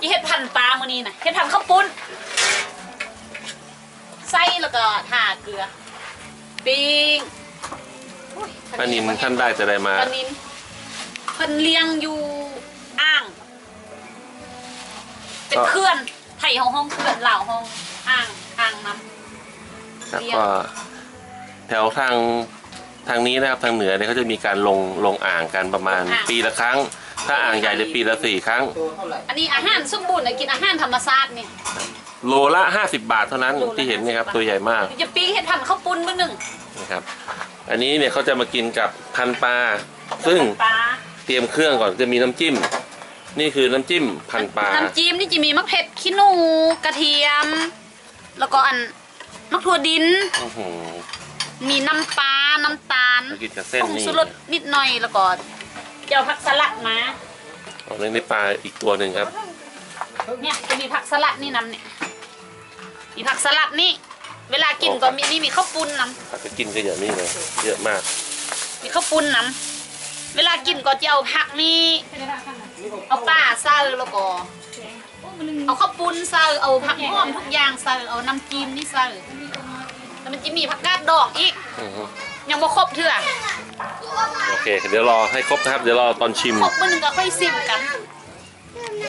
อีเห็ดพันปลามื้อนี้นะเห็ดพันข้าวปุ้นไส้แล้วก็ทาเกลือปิ้งโอ้ยปลานินท่านได้แต่ใดมา ปลานินเพิ่นเลี้ยงอยู่อ่าง เป็นเขื่อนไทยห้องห้องเขื่อนลาวห้องอ่างอ่างน้ำครับเรียกก็แถวทางทางนี้นะครับทางเหนือเนี่ยเขาจะมีการลงลงอ่างกันประมาณปีละครั้ง ถ้าอ่างใหญ่จะปีละสี่ครั้งตัวเท่าไหร่อันนี้อาหารสมบูรณ์นะกินอาหารธรรมชาติเนี่ยโลละ 50 บาทเท่านั้นโลละที่เห็นเนยครับ 50 ตัวใหญ่มากจะปิ้งเห็ดพันข้าวปุ้นมื้อหนึ่งนะครับ อันนี้เนี่ยเขาจะมากินกับพันปลา ซึ่งปลาเตรียมเครื่องก่อนจะมีน้ำจิ้ม นี่คือน้ำจิ้มพันปลา น้ำจิ้มนี่จะมีมะเผ็ดขี้หนูกระเทียม แล้วก็อันมะถั่วดิน อื้อหือมีน้ำปลา น้ำตาลมากินกับเส้นผงนี่ ชูรสนิดหน่อยแล้วก็ เจ้าผักสลัดมาเอาเรื่องในปลาอีกตัวหนึ่งครับ เนี่ยจะมีผักสลัดนี่นำเนี่ยมีผักสลัดนี่ เวลากินก็มีนี่มีข้าวปุ้นนถ้าจะกินก็อย่างนี้เลยเยอะมากำมีข้าวปุ้นนำเวลากินก็จะเอาผักนี่เอาป้าเซอร์แล้วก็เอาข้าวปุ้นเซอร์เอาผักหอมทุกอย่างเซอร์เอาน้ำจิ้มนี่เซอร์แล้วมันจะมีผักกาดดองอีกอือฮึยังบ่ครบเถื่อโอ เคเดี๋ยวรอให้ครบนะครับ เดี๋ยวรอตอนชิมครบมื้อหนึงก็ค่อยซิมกัน